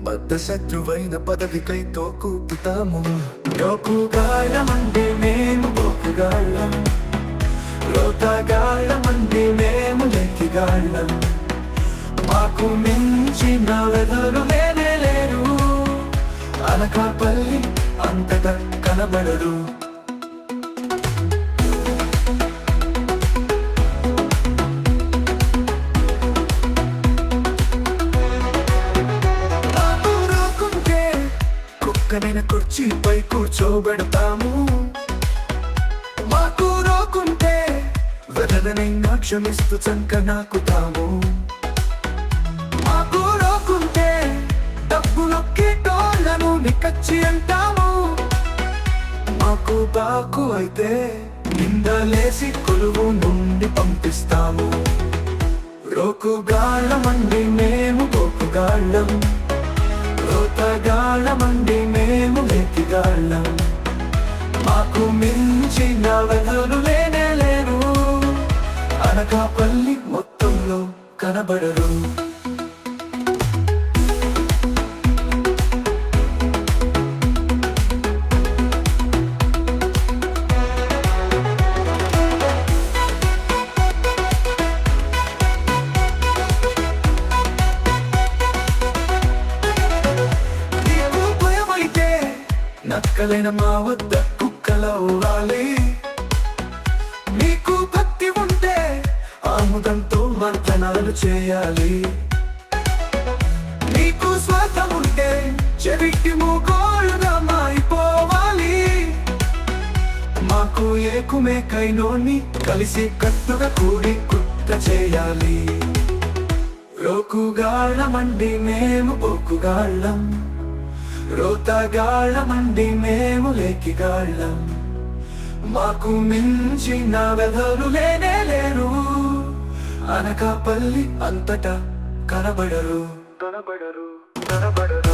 బద్ద శత్రువైన పదవికై తోకుపుతాము. లోకుగాళ్ళమండి మేము పోకుగాళ్ళం లోతగాళ్ళమంటే మేము లెక్కిగాళ్ళం మాకు మించిన వెదలు లేనే లేరు. అనకాపల్లి అంతటా కనబడరు. కుక్కనైన కుర్చీపై కూర్చోబెడతాము. మాకు రోకుంటే వెదనైనా క్షమిస్తూ చంక నాకుతాము. మాకు రోకుంటే తప్పు నొక్కే డబ్బులొక్కేటోళ్ళను నిక్కచ్చి అంటాము. మాకు బాకు అయితే నిందలేసి కొలువు నుండి పంపిస్తాము. రోకుగాళ్ళమండి మేము పోకుగాళ్ళం లేకిగాళ్ళం మాకు మించిన వెదలు లేనే లేరు. అనకాపల్లి మొత్తంలో కనబడరు. నక్కలైన మా వద్ద కుక్కల ఊరాలి. మీకు భక్తి ఉంటే ఆముదంతో మంతనాలు చేయాలి. మీకు స్వార్థం ఉంటే చెవిటి మూగోళ్ళుగా మారిపోవాలి. మాకు ఏకుమేకైనోని కలిసి కట్టుగా కూడి కుట్ట చేయాలి. రోకుగాళ్ళమండి మేము బొక్కుగాళ్ళం రోతగాళ్ళమండి మేము లేకిగాళ్ళం మాకు మించిన వెధలు లేనే లేరు. అనకాపల్లి అంతటా కనబడరు కనబడరు.